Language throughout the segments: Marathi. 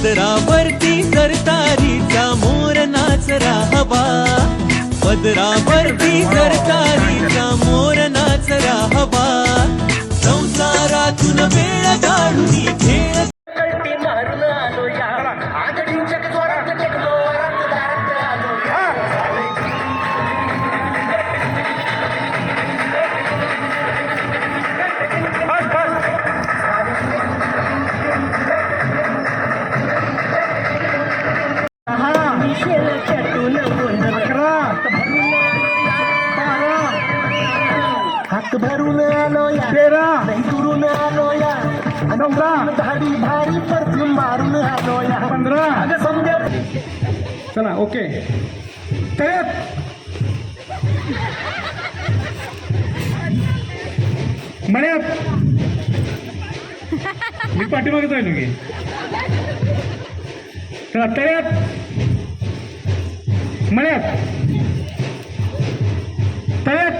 पदरावरती सरतारीचा मोर नाच राहवा. पदरावरती सरतारीचा मोर नाच राहवा. संसारातून वेळ काढू हात भरून आलो या तेरा दुरून आलो या चौदा भारी भारी परफ्यूम मारून आलो या पंधरा समजा चला ओके. तयार मळ्यात मी पाठीमागे जाईल की चला तयार म्हणत तयार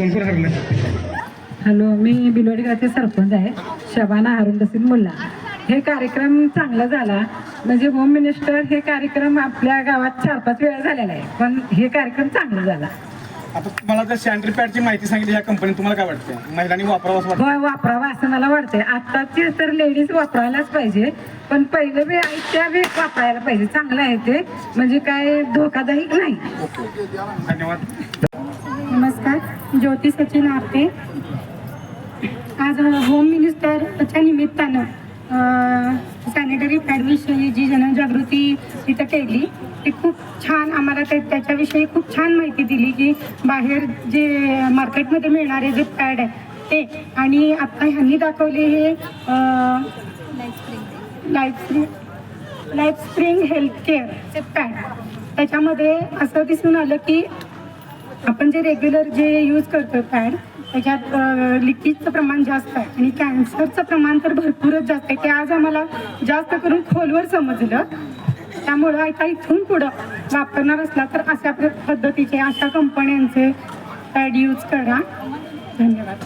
हरलं हॅलो मी बिलवाडी गावचे सरपंच आहे शबाना हारून रसीद मुल्ला. हे कार्यक्रम चांगला झाला म्हणजे होम मिनिस्टर हे कार्यक्रम आपल्या गावात चार पाच वेळा झालेला आहे पण हे कार्यक्रम चांगला झाला. आता तुम्हाला जर सॅनिटरी पॅडची माहिती सांगितली ह्या कंपनीत तुम्हाला काय वाटतं महिलांनी वापरावं असं वाटतं होय वापरावा असं मला वाटतंय. आत्ताची तर लेडीज वापरायलाच पाहिजे पण पहिलं बी आहे त्या बी वापरायला पाहिजे. चांगलं आहे ते. म्हणजे काय धोकादायक नाही. धन्यवाद. नमस्कार. ज्योती सचिन आरते. आज होम मिनिस्टरच्या निमित्तानं सॅनिटरी पॅडविषयी जी जनजागृती तिथं केली ती खूप छान आम्हाला ते त्याच्याविषयी खूप छान माहिती दिली की बाहेर जे मार्केटमध्ये मिळणारे जे पॅड आहे ते. आणि आत्ता ह्यांनी दाखवले हे life spring life spring health केअरचे pad त्याच्यामध्ये असं दिसून आलं की आपण जे रेग्युलर जे यूज करतो पॅड त्याच्यात लिकेजचं प्रमाण जास्त आहे. आणि कॅन्सरचं प्रमाण तर भरपूरच जास्त आहे. ते आज आम्हाला जास्त करून खोलवर समजलं. त्यामुळं आता इथून पुढं वापरणार असला तर अशा पद्धतीचे अशा कंपन्यांचे पॅड यूज करा. धन्यवाद.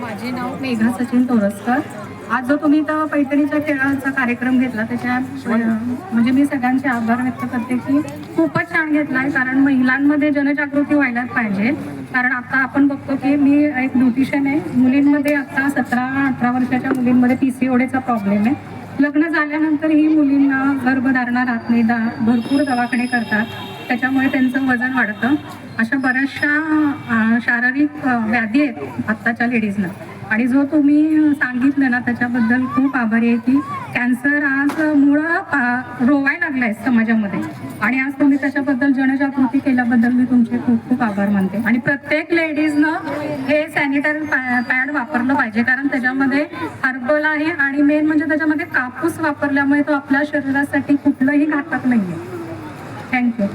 माझे नाव मेघा सचिन तोरसकर. आज जो तुम्ही इथं पैठणीच्या खेळाचा कार्यक्रम घेतला त्याच्या म्हणजे मी सगळ्यांचे आभार व्यक्त करते की खूपच छान घेतला आहे कारण महिलांमध्ये जनजागृती व्हायलाच पाहिजे. कारण आता आपण बघतो की मी एक ब्युटिशियन आहे. मुलींमध्ये आता सतरा अठरा वर्षाच्या मुलींमध्ये पी सी ओडीचा प्रॉब्लेम आहे. लग्न झाल्यानंतर ही मुलींना गर्भधारणा राहत नाही. दा भरपूर दवाखाने करतात. त्याच्यामुळे त्यांचं वजन वाढतं. अशा बऱ्याचशा शारीरिक व्याधी आहेत आत्ताच्या लेडीजला आणि जो तुम्ही सांगितलं ना त्याच्याबद्दल खूप आभारी आहे की कॅन्सर आज मुळं रोवाय रोवायला लागलाय समाजामध्ये. आणि आज तुम्ही त्याच्याबद्दल जनजागृती केल्याबद्दल मी तुमचे खूप खूप आभार मानते. आणि प्रत्येक लेडीजनं हे सॅनिटरी पॅड वापरलं पाहिजे. कारण त्याच्यामध्ये हर्बल आहे आणि मेन म्हणजे त्याच्यामध्ये कापूस वापरल्यामुळे तो आपल्या शरीरासाठी कुठलंही घातक नाहीये. थँक्यू